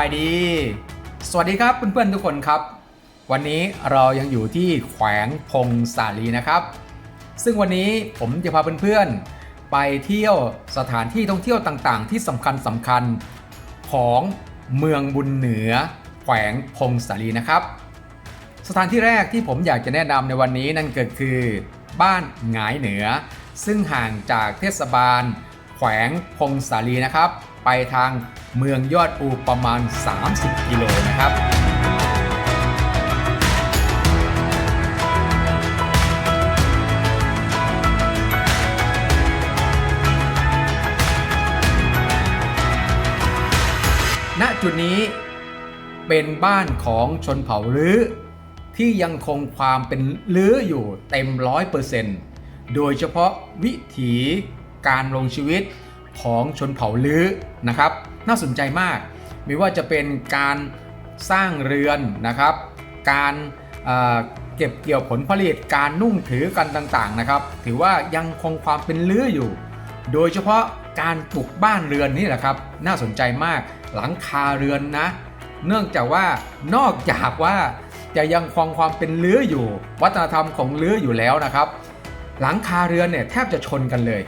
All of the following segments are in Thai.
ายดี สวัสดีครับเพื่อนๆทุกคนครับ วันนี้เรายังอยู่ที่แขวงพงสาลีนะครับ ซึ่งวันนี้ผมจะพาเพื่อนๆไปเที่ยวสถานที่ท่องเที่ยวต่างๆ ที่สำคัญสำคัญของเมืองบุญเหนือ แขวงพงสาลีนะครับ สถานที่แรกที่ผมอยากจะแนะนำในวันนี้นั่นก็คือ บ้านหงายเหนือ ซึ่งห่างจากเทศบาล แขวงพงสาลีนะครับ ไปทางเมืองยอดอูประมาณ 30 กิโลนะครับณจุดนี้เป็นบ้านของชนเผ่าลื้อที่ยังคงความเป็นลื้ออยู่เต็มร้อยเปอร์เซนต์โดยเฉพาะวิถีการลงชีวิตของชนเผ่าลื้อ นะครับ น่าสนใจมาก ไม่ว่าจะเป็นการสร้างเรือนนะครับ การเอ่อเก็บเกี่ยวผลผลิตการนุ่งถือกันต่างๆนะครับ ถือว่ายังคงความเป็นเลื้ออยู่ โดยเฉพาะการปลูกบ้านเรือนนี่แหละครับ น่าสนใจมากหลังคาเรือนนะ เนื่องจากว่านอกจากว่าจะยังคงความเป็นเลื้ออยู่ วัฒนธรรมของเลื้ออยู่แล้วนะครับ หลังคาเรือนเนี่ยแทบจะชนกันเลย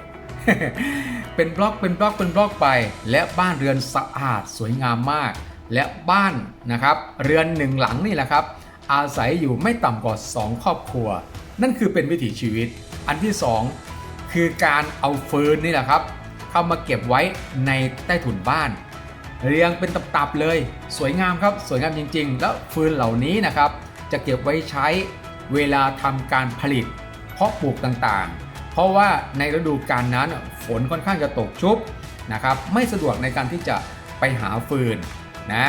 เป็นบล็อกเป็นบล็อกเป็นบล็อกไป และบ้านเรือนสะอาดสวยงามมาก และบ้านนะครับ เรือนหนึ่งหลังนี่แหละครับ อาศัยอยู่ไม่ต่ำกว่า 2 ครอบครัว นั่นคือเป็นวิถีชีวิต อันที่ 2 คือการเอาฟืนนี่แหละครับ เข้ามาเก็บไว้ในใต้ถุนบ้าน เรียงเป็นตับๆเลย สวยงามครับ สวยงามจริง ๆ แล้วฟืนเหล่านี้นะครับ จะเก็บไว้ใช้เวลาทำการผลิต เพาะปลูกต่างๆ เพราะว่าในฤดูกาลนั้นฝนค่อนข้างจะตกชุบนะครับไม่สะดวกในการที่จะไปหาฟืนนะ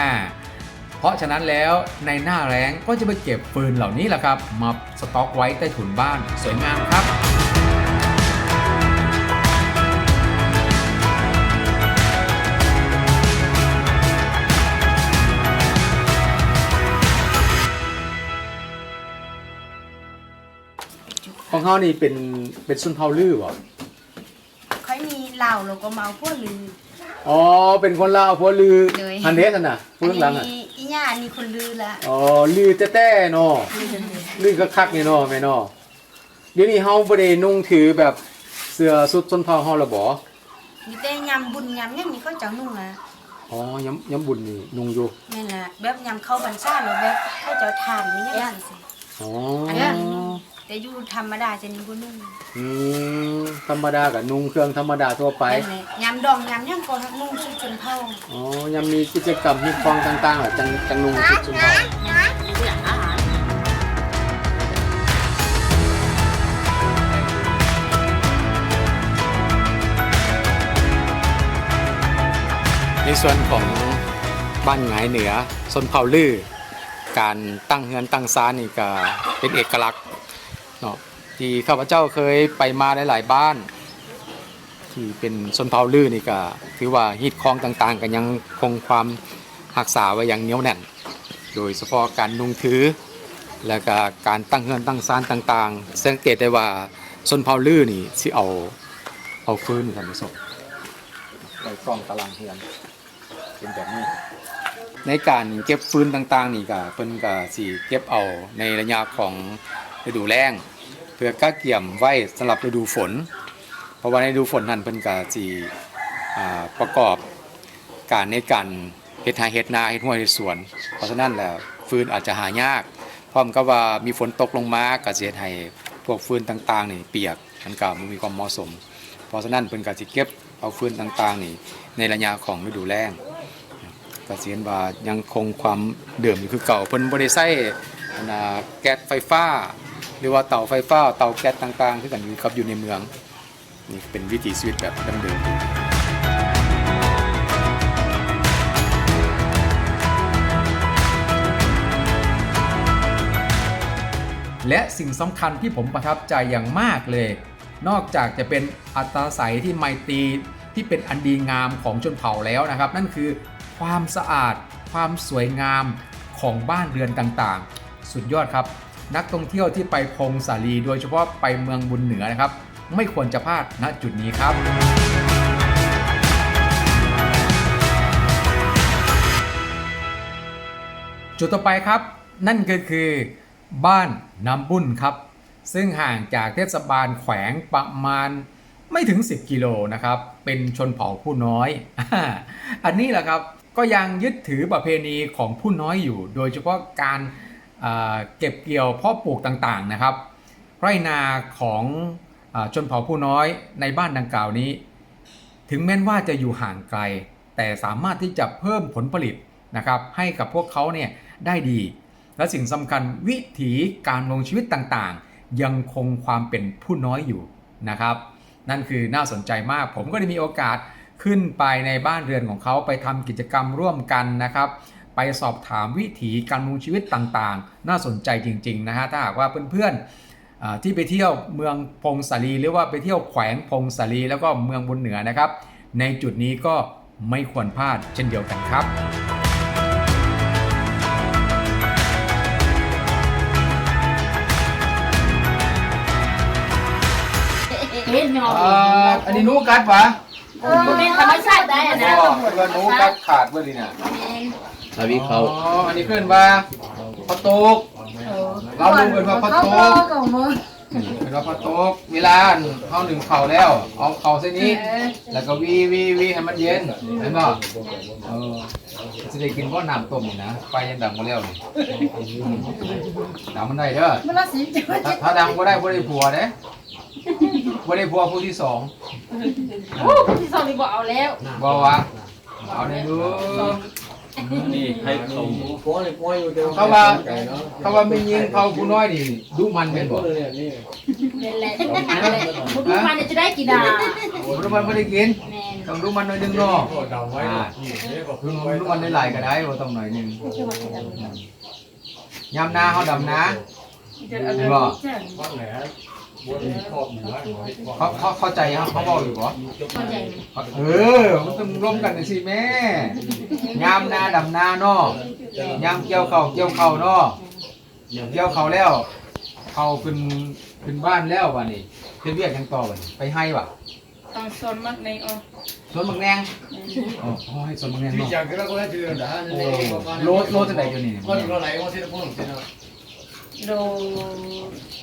เพราะฉะนั้นแล้วในหน้าแรงก็จะไปเก็บฟืนเหล่านี้แหละครับมาสต็อกไว้ใต้ถุนบ้านสวยงามครับ เขานี่เป็นเป็นสุนเผาลื้อบ่ค่อยมีเหล่าแล้วก็เมาพวกลือ อ๋อ เป็นคนลาวพวกลือเลย ฮันเดสน่ะพูดข้างหลังอะนี้อีหย่านี่คนลือละอ๋อลือแต้ๆเนาะลือคักๆนี่เนาะแม่เนาะเดี๋ยวนี้เฮาบ่ได้นุ่งถือแบบเสื้อสุดชนเผ่าเฮาและบ่ มีแต่ยำบุญยำยังมีข้าวเจ้านุ่งอะอ๋อยำยำบุญนี่นุ่งอยู่ นี่นน่ะแบบยำเข้าวบรรซ่าแล้วแบบข้าวเจ้าทานนี่ยังสิอ๋อ อันนั้น แต่อยู่ธรรมดาจะนี่บ่นุ่งอืมธรรมดาก็นุ่งเครื่องธรรมดาทั่วไปนั่นแหละยำดองยำยังก็นุ่งชุดชนเผ่าอ๋อยังมีกิจกรรมมีฟองต่างๆอะจังจังนุ่งชุดชนเผ่าในส่วนของบ้านหงายเหนือชนเผ่าลือ การตั้งเฮือนตั้งซานนี่ก็เป็นเอกลักษณ์เนาะ ที่ข้าพเจ้าเคยไปมาหลาย ๆ บ้าน ที่เป็นชนเผ่าลือนี่ก็ถือว่าฮิตคลองต่างๆ กันยังคงความรักษาไว้อย่างเหนียวแน่น โดยเฉพาะการนุ่งถือ และก็การตั้งเฮือนตั้งซานต่างๆ สังเกตได้ว่าชนเผ่าลือนี่สิเอาเอาฟืนท่านผู้ชมไว้กล้องตารางเฮือนเป็นแบบนี้ ในการเก็บฟืนต่างๆ นี่ก็เพิ่นก็สิเก็บเอาในระยะของฤดูแล้ง พื่อกักเกี่ยมไว้สำหรับฤดูฝน เพราะว่าในฤดูฝนนั้นเพิ่นก็สิอ่ประกอบการในการเฮ็ดนาเฮ็ดนาเฮ็ดห้วยเฮ็ดสวน เพราะฉะนั้นแล้วฟืนอาจจะหายาก พร้อมกับว่ามีฝนตกลงมาก็สิเฮ็ดให้พวกฟืนต่างๆนี่เปียกมันก็บ่มีความเหมาะสม เพราะฉะนั้นเพิ่นก็สิเก็บเอาฟืนต่างๆนี่ในระยะของฤดูแล้งก็สิเห็นว่ายังคงความเดิมอยู่คือเก่าเพิ่นบ่ได้ใช้อันแก๊สไฟฟ้า หรือว่าเตาไฟฟ้าเตาแก๊สต่างๆคือกันอยู่กับอยู่ในเมืองนี่เป็นวิถีชีวิตแบบดั้งเดิมและสิ่งสำคัญที่ผมประทับใจอย่างมากเลย นอกจากจะเป็นอัตราศัยที่ไมตรีที่เป็นอันดีงามของชนเผ่าแล้วนะครับ นั่นคือความสะอาด ความสวยงามของบ้านเรือนต่างๆ สุดยอดครับ นักท่องเที่ยวที่ไปพงสาลี โดยเฉพาะไปเมืองบุญเหนือนะครับ ไม่ควรจะพลาดณจุดนี้ครับจุดต่อไปครับ นั่นก็คือบ้านน้ำบุญครับ ซึ่งห่างจากเทศบาลแขวงประมาณไม่ถึง 10 กิโลนะครับ เป็นชนเผ่าผู้น้อย อันนี้แหละครับก็ยังยึดถือประเพณีของผู้น้อยอยู่ โดยเฉพาะการ เก็บเกี่ยวพาะปลูกต่างๆนะครับ ไรนาของชนเผ่าผู้น้อยในบ้านดังกล่าวนี้ ถึงแม้นว่าจะอยู่ห่างไกล แต่สามารถที่จะเพิ่มผลผลิตนะครับ ให้กับพวกเขาเนี่ยได้ดี และสิ่งสำคัญวิถีการลงชีวิตต่างๆ ยังคงความเป็นผู้น้อยอยู่นะครับ นั่นคือน่าสนใจมาก ผมก็ได้มีโอกาสขึ้นไปในบ้านเรือนของเขาไปทำกิจกรรมร่วมกันนะครับ ไปสอบถามวิถีการลงชีวิตต่างๆ น่าสนใจจริงๆนะฮะถ้าหากว่าเพื่อนๆอ่าที่ไปเที่ยวเมืองพงศาลีหรือว่าไปเที่ยวแขวงพงศาลีแล้วก็เมืองบนเหนือนะครับ ในจุดนี้ก็ไม่ควรพลาดเช่นเดียวกันครับเห็นยอมอันนี้นูกัดปะเออเป็นธรรมชาติได้อะนะว่านูกัดขาดเมื่อนี้น่ะ ทวิเขาอ๋อ อันนี้เพื่อนว่าพอตก เราดูเป็นว่าพอตกเป็นว่าพอตกเวลาเขาหนึ่งเข่าแล้ว เอาเข่าเส้นนี้ แล้วก็วีวีวีให้มันเย็นเห็นป่ะเออจะได้กินเพราะน้ำต้มนี่นะไฟยังดังมาแล้วนี่ดังมันได้เด้อมันละสิจะถ้าถ้าดังก็ได้บ่ได้ผัวเด้บ่ได้ผัวผู้ที่สองโอ้ที่สองนี่บอกเอาแล้วบ่วะเอาได้ดู นี่ให้เขาเขาว่า เขาว่าไม่ยิงเขาผู้น้อยนี่ดูมันเป็นบ่เป็นแหละคุณทุกวันจะได้กี่ดาดูมันบ่ได้กินแม่นต้องดูมันหน่อยหนึงเนาะดูดูมันได้หลายก็ได้บ่ต้องหน่อยหนึงยามนาเฮาดำนาเห็นบ่ เขาเขาเข้าใจครับเขาบอกอยู่บ่เข้าใจไหมเออมันต้องร่วมกันสิแม่ยามนาดำนาเนาะยามเกี่ยวเขาวเกี่ยวเขาวเนาะเกี่ยวเขาวแล้ว เขาขึ้นขึ้นบ้านแล้ววะนี่เฮ็ดเวียกหยังต่อวะนี่ไปให้วะต้องชนมากในอ๋อสวนบางแนงอ๋ออ๋อให้สวนบางแนงเนาะ Pigliamo che la cosa ti vedo, โอ้โลโลจะได้อยู่นี่ Quando non hai, quando ti punti, no? โด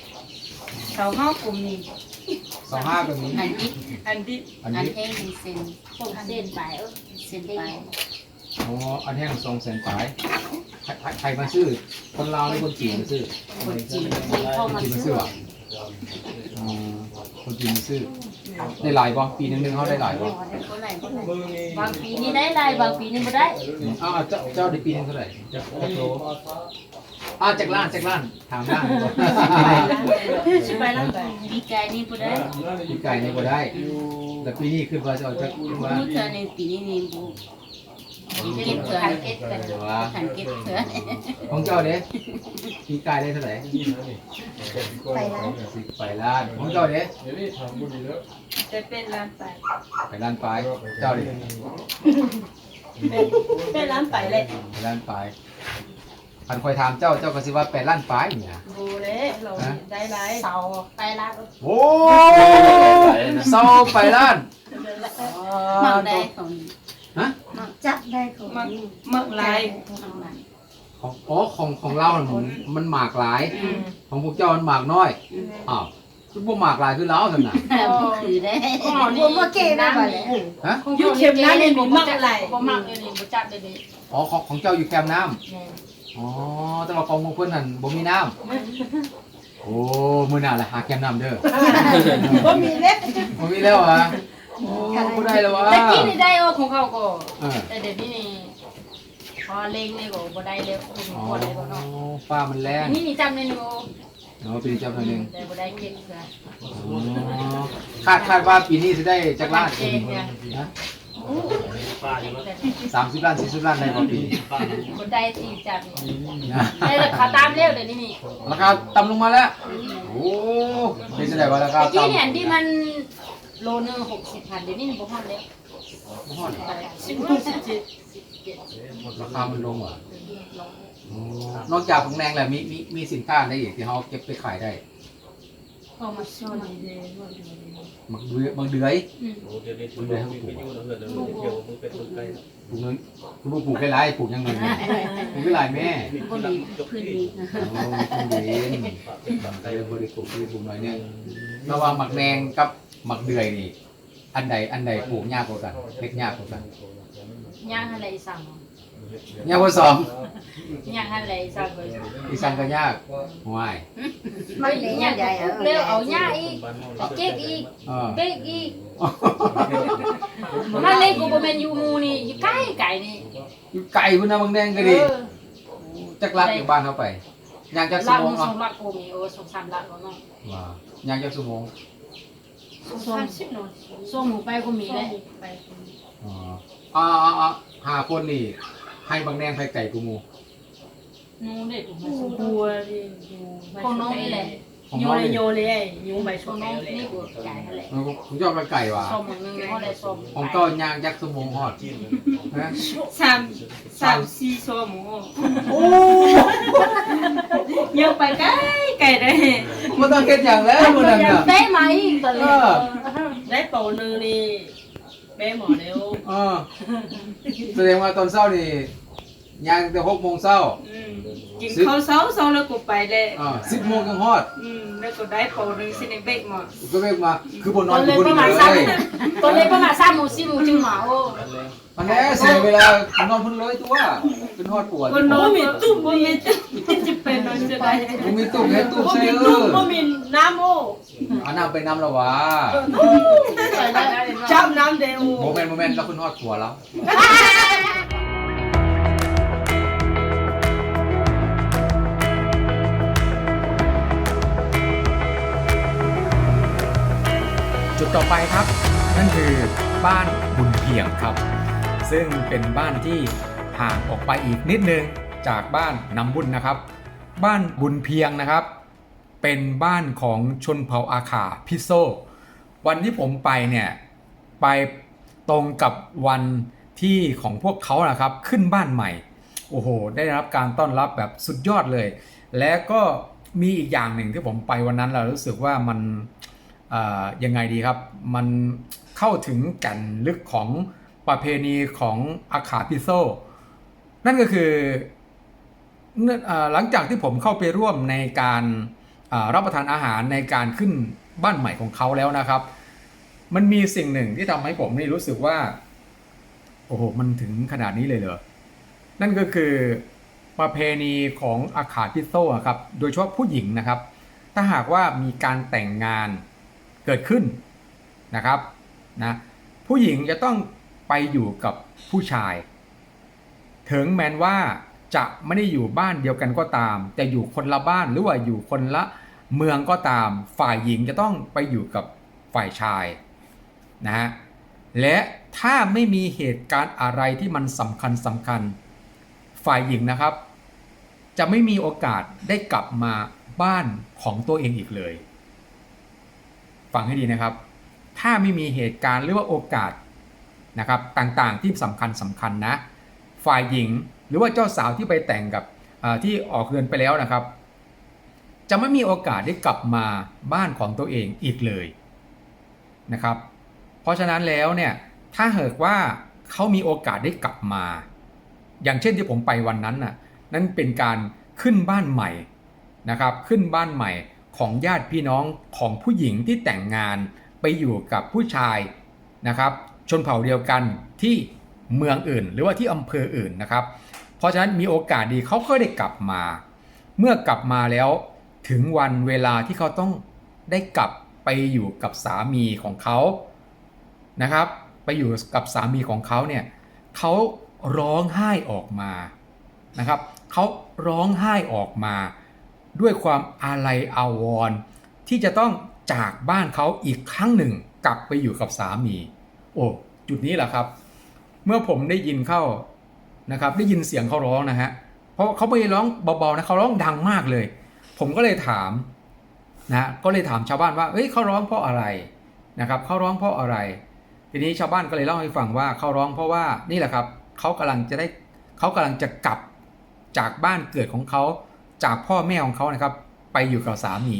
เขาห้ากลุ่มนี้สองห้าก็มีอันนี้อันที่อันอันนี้เองเส้นส่งเส้นไปเออเส้นไปอ๋ออันนี้ทรงแสนสายใครใครใครมาซื้อคนลาวหรือคนจีนมาซื้อคนจีนที่เข้าคนมาจีนมาซื้ซื้ออวะอ๋อคนจีนมาซื้อได้หลายบ่ปีหนึงหนึงเขาได้หลายบ่คนไหนคนไหนบางปีนี่ได้ได้บางปีนี่ไม่ได้อ้าวเจ้าเจ้าได้ปีหนึงเท่าไหร่ อ้าวจากล้านจากล้านถามล้านก่อนชิไปแล้วปีกายนี่ไม่ได้ปีไก่นี่ก็ได้แต่ปีนี้ขึ้นว่าจะเอาจากว่ารู้เธอในปีนี้นี่บุเก็บเถื่อนเก็บกันขันเก็บเถื่อนของเจ้าเด้ปีไก่ได้เท่าไหร่ไปแล้วสิบไปล้านของเจ้าเด้จะเป็นร้านไปไปล้านปเจ้าเด้เป็นร้านไปเลยไปล้านไป ลายพันคอยถามเจ้าเจ้าก็สิว่าไปล้านปลายเนี่ยบูเลยเราได้ไรเสาไปแล้วโอ้เศร้าไปล้านหมักได้ของฮะจับได้ของมักมักไรของอ๋อของของเราน่ะมันมันหมากหลาย ของพวกเจ้ามันหมากน้อยอ้าวคือพวกหมากหลายคือเราสั่นน่ะคือได้อ๋อนี่มาเก่งนะฮะยุคเข็มนั้นเนี่ยมีมักไรบ่มักเลยนี่บ่จับเลยดิอ๋อของของเจ้าอยู่แคมป์น้ำ อ๋อแต่ว่าของพวกเพิ่นนั่นบ่มีน้ำโอ้มื้อหน้าละหาแคมป์น้ำเด้อบ่มีเล็กบ่มีแล้วอะโอ้บ่ได้แล้ววะแต่กี้นี่ได้โอของเขาก็เออแต่เดี๋ยวนี้นี่พอเล็งเลยก็บ่ได้แล้วคุณอ๋อบ่ได้บ่เนาะฟ้ามันแรงนี่นี่จำได้หนูเนาะปีนี้จำหน่อยหนึงแต่บ่ได้เก็บเสืออ๋อคาดคาดว่าปีนี้จะได้จักล้านเอง เนี่ยนะสามสิบล้านสี่สิบล้านได้บ่ปีนี้บ่ได้ที่จับนี่นะได้ราคาตามเร็วเดี๋ยวนี้นี่ราคาต่ำลงมาแล้ว โอ้เป็นจะได้ว่าราคาแต่กี้ต่ำเนี่ยที่มันโลนึงหกสิบพันเดี๋ยวนี้บ่ฮอดแล้วฮอดสิบห้าสิบเจ็ดราคามันลงเหรอะนอกจากของแรงแล้วมีมีมีสินค้าอะไรอีกที่เขาเก็บไปขายได้ พอมาซ่อนเลยมักเดือยมักเดือยอืมเดี๋ยวนี้คุณไปอยู่น้ำเงินแล้วเที่ยวมึงเป็นปลูกลยปลูกเงินคุณปลูกได้ไรปลูกยังไงแม่ปลูกได้ไรแม่ก็มีพื้นนี้โอ้คุณเวนใครเป็นบริปลูกที่ปลูกหน่อยเนี่ยระหว่างหมักแดงกับหมักเดือยนี่ อันใดอันใดปลูกยากกว่ากันเล็กยากกว่ากันย่างอะไรสั่ง ยากกว่าสองย่างอะไรสั่งเลยอีสันก็ยากห่วยไม่ย่างเร็วเอาย่างอีกเจ๊กอีกเออเป๊กอีกมันเล็กกูบ่แม่นอยู่หมู่นี่อยู่ใกล้ไก่นี่อยู่ไก่พุ่นนะหมักแดงก็ดีเออจักรักอยู่บ้านเขาไปยางจักสลักมองสอะองลักกูมีโอ้สองสามลักแล้วเนาะว้ายางจักสมองส่งส่งหมูไปก็มีเลยอ๋ออ่าอ่าอ่าหาคนนี่ ให้บางแดงให้ไก่กูหมูหนูเด็กกูมากูส่งบัวดิยูของน้องนี่แหละของยูน้องเลยนี่โยเลยไอ้ยูไปชของมน้องเลยนี่กูใหญ่แหละผมชอบไปไก่ว่ะส้มนึงเฮาได้ส้มผมก็ยางยักษ์สมองฮอดนะสามสามสี่ชั่วโมงยังไปไกลไกลได้ มันต้องเก็ดอย่างแล้วมันนั่นน่ะเต้มาอีกตอนนี้ได้เป่าหนึ่งนี่ แม่หมอเร็ว เออแสดงว่าตอนเศร้านี่ ยางแต่หกโมงเช้ากินข้าวเช้าเช้าแล้วก็ไปเลยอ่าสิบโมงยังฮอดอืมแล้วก็ได้เป่าหนึ่งสิในเบรกหมดก็เรียกมา คือบนนตออนนอเลยยู่บนประมาณเลสามยตอนเลยประมาณสามโมงสี่โมงจึงมาโอ้อันนี้เสียเวลานอนพุ่นเลยตัวเป็นฮอดปวดคนน้องมีตุ้มบ่มีตุ้มจะเป็นนอนจะได้กูมีตุ่มให้ตุ่มบ่ใช่มีเอตุ้มอบ่มีน้ำโอ้อันนั้นไปน้ำและวะจับน้ำเดียวโมเมนต์โมเมนต์เราคุณฮอดปวดแล้ว จุดต่อไปครับ นั่นคือบ้านบุญเพียงครับ ซึ่งเป็นบ้านที่ห่างออกไปอีกนิดนึงจากบ้านน้ำบุญนะครับ บ้านบุญเพียงนะครับ เป็นบ้านของชนเผ่าอาขาพิโซ วันที่ผมไปเนี่ยไปตรงกับวันที่ของพวกเขานะครับขึ้นบ้านใหม่ โอ้โห ได้รับการต้อนรับแบบสุดยอดเลย และก็มีอีกอย่างหนึ่งที่ผมไปวันนั้นเรารู้สึกว่ามัน ยังไงดีครับ มันเข้าถึงแก่นลึกของประเพณีของอาขาพิโซ นั่นก็คือหลังจากที่ผมเข้าไปร่วมในการรับประทานอาหารในการขึ้นบ้านใหม่ของเขาแล้วนะครับ มันมีสิ่งหนึ่งที่ทำให้ผมนี่รู้สึกว่า โอ้โห มันถึงขนาดนี้เลยเหรอ นั่นก็คือประเพณีของอาขาพิโซครับ โดยเฉพาะผู้หญิงนะครับ ถ้าหากว่ามีการแต่งงาน เกิดขึ้นนะครับนะผู้หญิงจะต้องไปอยู่กับผู้ชาย ถึงแม้นว่าจะไม่ได้อยู่บ้านเดียวกันก็ตาม แต่อยู่คนละบ้านหรือว่าอยู่คนละเมืองก็ตาม ฝ่ายหญิงจะต้องไปอยู่กับฝ่ายชายนะฮะและถ้าไม่มีเหตุการณ์อะไรที่มันสำคัญสำคัญ ฝ่ายหญิงนะครับ จะไม่มีโอกาสได้กลับมาบ้านของตัวเองอีกเลย ฟังให้ดีนะครับ ถ้าไม่มีเหตุการณ์หรือว่าโอกาสนะครับต่างๆที่สำคัญสำคัญนะฝ่ายหญิงหรือว่าเจ้าสาวที่ไปแต่งกับที่ออกเรือนไปแล้วนะครับ จะไม่มีโอกาสได้กลับมาบ้านของตัวเองอีกเลยนะครับ เพราะฉะนั้นแล้วเนี่ยถ้าเหากว่าเขามีโอกาสได้กลับมา อย่างเช่นที่ผมไปวันนั้นน่ะนั่นเป็นการขึ้นบ้านใหม่นะครับ ขึ้นบ้านใหม่ ของญาติพี่น้องของผู้หญิงที่แต่งงานไปอยู่กับผู้ชายนะครับ ชนเผ่าเดียวกันที่เมืองอื่น หรือว่าที่อำเภออื่นนะครับ เพราะฉะนั้นมีโอกาสดีเขาก็ได้กลับมา เมื่อกลับมาแล้วถึงวันเวลาที่เขาต้องได้กลับไปอยู่กับสามีของเขานะครับ ไปอยู่กับสามีของเขาเนี่ยเขาร้องไห้ออกมานะครับเขาร้องไห้ออกมา ด้วยความอาลัยอาวรณ์ที่จะต้องจากบ้านเขาอีกครั้งหนึ่งกลับไปอยู่กับสามี โอ้จุดนี้แหละครับ เมื่อผมได้ยินเข้านะครับได้ยินเสียงเขาร้องนะฮะเพราะเขาไม่ได้ร้องเบาๆนะเขาร้องดังมากเลย ผมก็เลยถามนะก็เลยถามชาวบ้านว่าเอ้ยเขาร้องเพราะอะไรนะครับเขาร้องเพราะอะไร ทีนี้ชาวบ้านก็เลยเล่าให้ฟังว่าเขาร้องเพราะว่านี่แหละครับเขากำลังจะได้เขากำลังจะกลับจากบ้านเกิดของเขา จากพ่อแม่ของเขานะครับ ไปอยู่กับสามี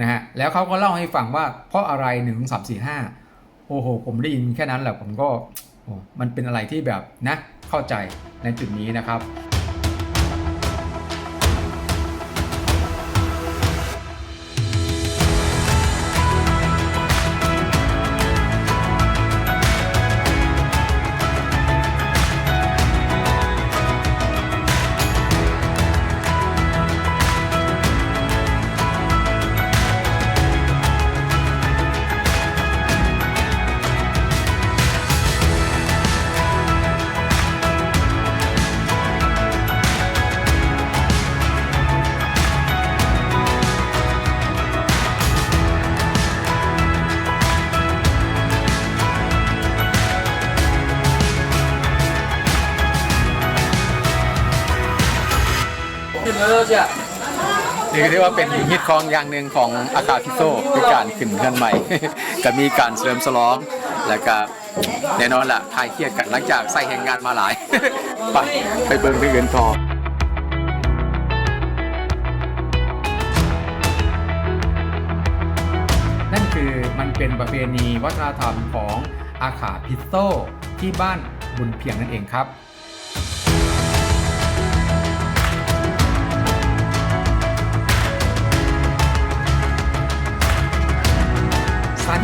นะฮะแล้วเขาก็เล่าให้ฟังว่าเพราะอะไรหนึ่งสามสี่ห้าโอ้โห ผมได้ยินแค่นั้นแหละผมก็มันเป็นอะไรที่แบบนะเข้าใจในจุดนี้นะครับ เรียกว่าเป็นฮิตคองอย่างหนึ่งของอาคาพิโซคือการขึ้นเพื่อนใหม่ ก็มีการเสริมสลองแล้วก็แน่นอนละคลายเครียดกันหลังจากใส่แห่งงานมาหลาย ไปไปเบิ่งที่อื่นทอนั่นคือมันเป็นประเพณีวัฒนธรรมของอาขาพิโซที่บ้านบุญเพียงนั่นเองครับ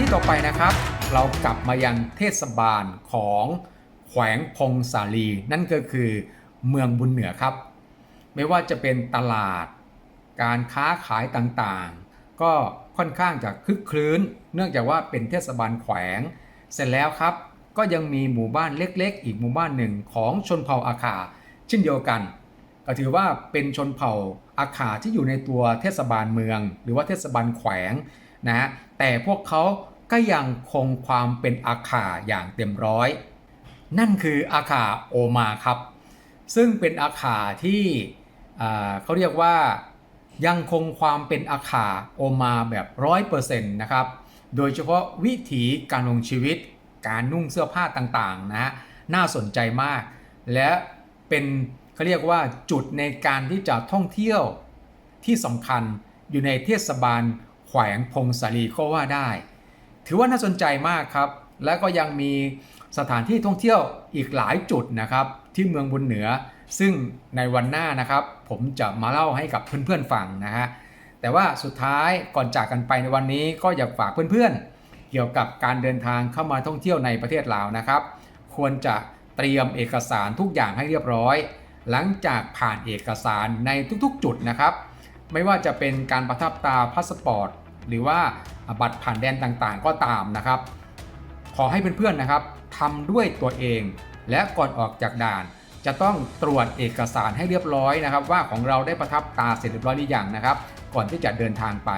ที่ต่อไปนะครับ เรากลับมายังเทศบาลของแขวงพงสาลี นั่นก็คือเมืองบุญเหนือครับ ไม่ว่าจะเป็นตลาด การค้าขายต่างๆ ก็ค่อนข้างจะคึกคลื้น เนื่องจากว่าเป็นเทศบาลแขวง เสร็จแล้วครับ ก็ยังมีหมู่บ้านเล็กๆ อีกหมู่บ้านหนึ่งของชนเผ่าอาคาเช่นเดียวกัน ก็ถือว่าเป็นชนเผ่าอาขาที่อยู่ในตัวเทศบาลเมือง หรือว่าเทศบาลแขวงนะฮะแต่พวกเขา ก็ยังคงความเป็นอาขาอย่างเต็มร้อย นั่นคืออาขาโอมาครับ ซึ่งเป็นอาขาที่อ่เขาเรียกว่ายังคงความเป็นอาขาโอมาแบบร้อยเปอร์เซ็นต์นะครับ โดยเฉพาะวิถีการลงชีวิต การนุ่งเสื้อผ้าต่างๆนะฮะน่าสนใจมาก และเป็นเขาเรียกว่าจุดในการที่จะท่องเที่ยวที่สำคัญอยู่ในเทศบาลแขวงพงศาลีก็ว่าได้ ถือว่าน่าสนใจมากครับ และก็ยังมีสถานที่ท่องเที่ยวอีกหลายจุดนะครับ ที่เมืองบุญเหนือ ซึ่งในวันหน้านะครับ ผมจะมาเล่าให้กับเพื่อนๆฟังนะฮะแต่ว่าสุดท้ายก่อนจากกันไปในวันนี้ก็อยากฝากเพื่อนๆ เกี่ยวกับการเดินทางเข้ามาท่องเที่ยวในประเทศลาวนะครับ ควรจะเตรียมเอกสารทุกอย่างให้เรียบร้อย หลังจากผ่านเอกสารในทุกๆ จุดนะครับ ไม่ว่าจะเป็นการประทับตราพาสปอร์ต หรือว่าบัตรผ่านแดนต่างๆ ก็ตามนะครับ ขอให้เพื่อนๆนะครับทำด้วยตัวเอง และก่อนออกจากด่าน จะต้องตรวจเอกสารให้เรียบร้อยนะครับ ว่าของเราได้ประทับตาเสร็จเรียบร้อยหรือยังนะครับ ก่อนที่จะเดินทางไป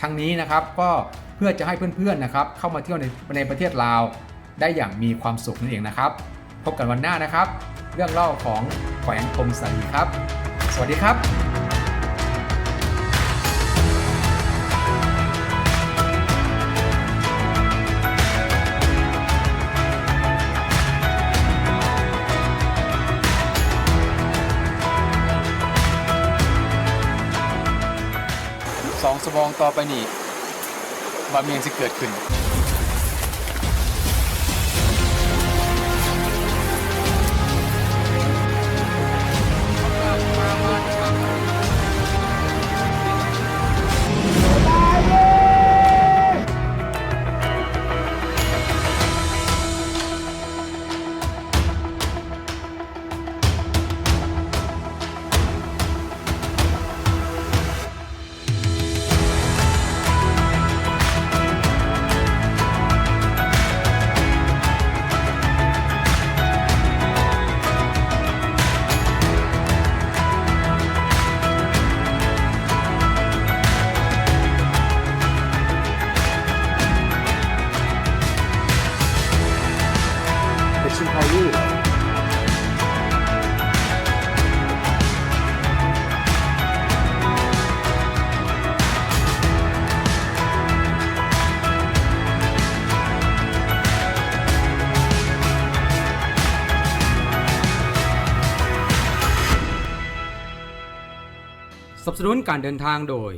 ทั้งนี้นะครับก็เพื่อจะให้เพื่อนๆนะครับ เข้ามาเที่ยวในในประเทศลาว ได้อย่างมีความสุขนั่นเองนะครับ พบกันวันหน้านะครับ เรื่องเล่าของแขวงพงศาลีครับ สวัสดีครับ ต่อไปนี้บาเมียงจะเกิดขึ้น สนับสนุนการเดินทางโดย